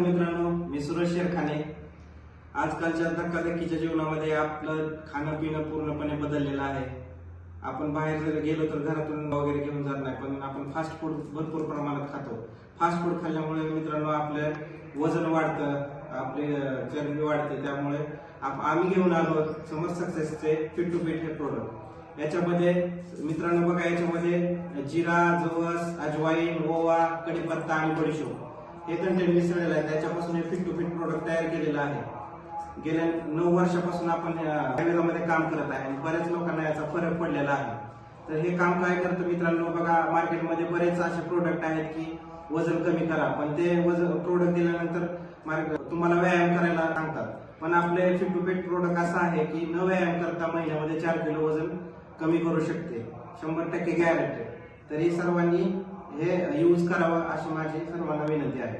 मित्रांनो मी सुरेश शेरखाने. आजकालच्या धक्काधक्कीच्या जीवनामध्ये आपलं खाणं पिणं पूर्णपणे बदललेलं आहे. आपण बाहेर जर गेलो तर घरातून वगैरे घेऊन जात नाही पण आपण फास्ट फूड भरपूर प्रमाणात खातो. फास्ट फूड खाल्ल्यामुळे मित्रांनो आपलं वजन वाढतं आपली चरबी वाढते. त्यामुळे आप- आम्ही घेऊन आलो समर सक्सेसचे फिट टू फिट हे प्रोडक्ट याच्यामध्ये मित्रांनो बघा याच्यामध्ये जिरा जवस अजवाईन ओवा कढीपत्ता आणि बडीशोप. हे कंटेंट मिसळलेलं आहे त्याच्यापासून हे फिट टू फिट प्रोडक्ट तयार केलेलं आहे. गेल्या नऊ वर्षापासून आपण या काम करत आहे आणि बऱ्याच लोकांना याचा फरक पडलेला आहे. तर हे काम काय करतं मित्रांनो बघा मार्केटमध्ये बरेच असे प्रोडक्ट आहेत की वजन कमी करा पण ते वजन प्रोडक्ट दिल्यानंतर मार्केट तुम्हाला व्यायाम करायला सांगतात. पण आपले फिट टू फिट प्रोडक्ट असं आहे की न व्यायाम करता महिन्यामध्ये चार किलो वजन कमी करू शकते. शंभर टक्के गॅरंटी तरी सर्वांनी हे यूज करावं अशी माझी सर्वांना विनंती आहे.